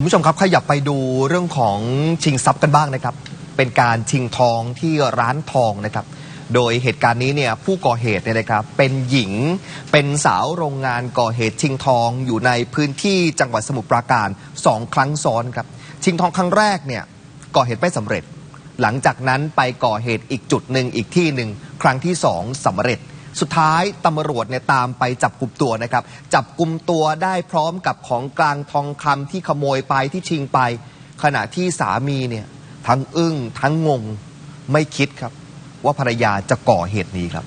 คุณผู้ชมครับขยับไปดูเรื่องของชิงทรัพย์กันบ้างนะครับ เป็นการชิงทองที่ร้านทองนะครับ โดยเหตุการณ์นี้เนี่ยผู้ก่อเหตุเนี่ยนะครับเป็นหญิงเป็นสาวโรงงานก่อเหตุชิงทองอยู่ในพื้นที่จังหวัดสมุทรปราการสองครั้งซ้อนครับ ชิงทองครั้งแรกเนี่ยก่อเหตุไม่สำเร็จ หลังจากนั้นไปก่อเหตุอีกจุดหนึ่งอีกที่หนึ่งครั้งที่สองสำเร็จ สุดท้ายตำรวจเนี่ยตามไปจับกลุ่มตัวนะครับ จับกลุ่มตัวได้พร้อมกับของกลางทองคำที่ขโมยไปที่ชิงไป ขณะที่สามีเนี่ยทั้งอึ้งทั้งงงไม่คิดครับ ว่าภรรยาจะก่อเหตุนี้ครับ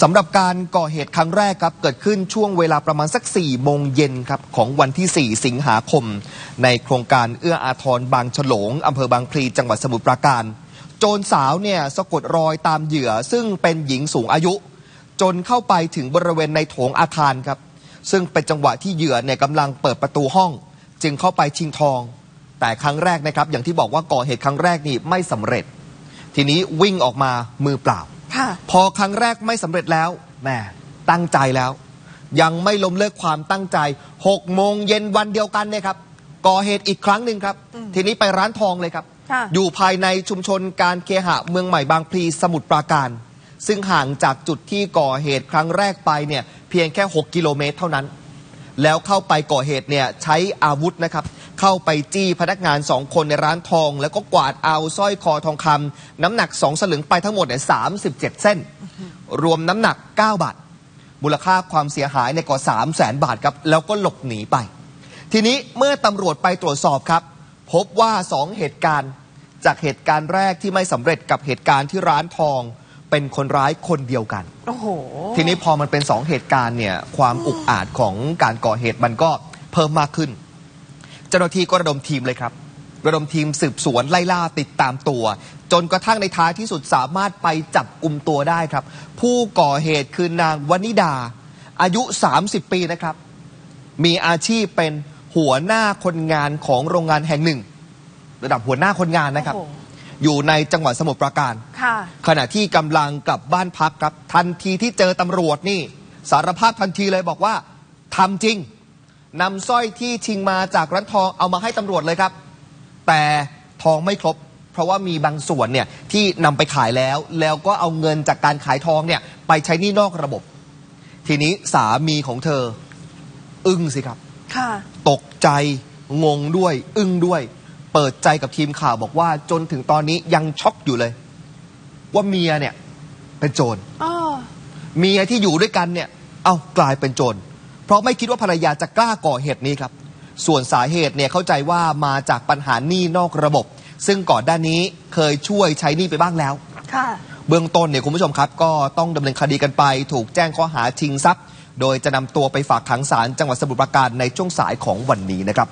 สำหรับการก่อเหตุครั้งแรกครับ เกิดขึ้นช่วงเวลาประมาณสัก4โมงเย็นครับ ของวันที่ 4 สิงหาคม ในโครงการเอื้ออาทรบางฉลงอำเภอบางพลีจังหวัดสมุทรปราการ จรสาวเนี่ยสะกดรอยตามเหยื่อซึ่งเป็นหญิงสูงอายุ จนเข้าไปถึงบริเวณในโถงอาคารครับ ซึ่งเป็นจังหวะที่เหยื่อเนี่ยกำลังเปิดประตูห้อง จึงเข้าไปชิงทอง แต่ครั้งแรกนะครับ อย่างที่บอกว่าก่อเหตุครั้งแรกนี่ไม่สำเร็จ ทีนี้วิ่งออกมามือเปล่าค่ะพอครั้งแรกไม่สำเร็จแล้วแหมตั้งใจแล้ว ยังไม่ล้มเลิกความตั้งใจ6โมงเย็นวันเดียวกันเนี่ยครับก่อเหตุอีกครั้งหนึ่งครับ ทีนี้ไปร้านทองเลยครับค่ะ อยู่ภายในชุมชนการเคหะเมืองใหม่บางพลีสมุทรปราการ ซึ่งห่างจากจุดที่ก่อเหตุครั้งแรกไปเนี่ยเพียงแค่ 6 กิโลเมตรเท่านั้น แล้วเข้าไปก่อเหตุเนี่ยใช้อาวุธนะครับ เข้าไปจี้พนักงานสองคนในร้านทอง แล้วก็กวาดเอาสร้อยคอทองคำน้ำหนักสองสลึงไปทั้งหมดเนี่ยสามสิบเจ็ดเส้น รวมน้ำหนัก 9 บาท มูลค่าความเสียหายเนี่ยกว่า3 0 0แสนบาทครับแล้วก็หลบหนีไปทีนี้เมื่อตำรวจไปตรวจสอบครับ พบว่า2เหตุการณ์ จากเหตุการณ์แรกที่ไม่สำเร็จกับเหตุการณ์ที่ร้านทอง เป็นคนร้ายคนเดียวกัน โอ้โห ทีนี้พอมันเป็น2เหตุการณ์เนี่ยความอุกอาจของการก่อเหตุมันก็เพิ่มมากขึ้น เจ้าหน้าที่ก็ระดมทีมเลยครับ ระดมทีมสืบสวนไล่ล่าติดตามตัว จนกระทั่งในท้ายที่สุดสามารถไปจับกลุ่มตัวได้ครับ ผู้ก่อเหตุคือนางวนิดา อายุ 30 ปีนะครับ มีอาชีพเป็นหัวหน้าคนงานของโรงงานแห่งหนึ่ง ระดับหัวหน้าคนงานนะครับ โอ้โห อยู่ในจังหวัดสมุทรปราการ ค่ะ ขณะที่กำลังกลับบ้านพักครับทันทีที่เจอตำรวจนี่ สารภาพทันทีเลยบอกว่าทำจริงนำสร้อยที่ชิงมาจากร้านทองเอามาให้ตำรวจเลยครับ แต่ทองไม่ครบ เพราะว่ามีบางส่วนเนี่ยที่นำไปขายแล้ว แล้วก็เอาเงินจากการขายทองเนี่ยไปใช้หนี้นอกระบบ ทีนี้สามีของเธอ อึ้งสิครับ ค่ะ ตกใจงงด้วย อึ้งด้วย เปิดใจกับทีมข่าวบอกว่าจนถึงตอนนี้ยังช็อกอยู่เลย ว่าเมียเนี่ยเป็นโจรอ้อเมียที่อยู่ด้วยกันเนี่ย เอากลายเป็นโจรเพราะไม่คิดว่าภรรยาจะกล้าก่อเหตุนี้ครับ ส่วนสาเหตุเนี่ยเข้าใจว่ามาจากปัญหาหนี้นอกระบบ ซึ่งก่อนด้านนี้เคยช่วยใช้หนี้ไปบ้างแล้วค่ะเบื้องต้นเนี่ยคุณผู้ชมครับ ก็ต้องดำเนินคดีกันไป ถูกแจ้งข้อหาชิงทรัพย์ โดยจะนำตัวไปฝากขังศาลจังหวัดสมุทรปราการในช่วงสายของวันนี้นะครับ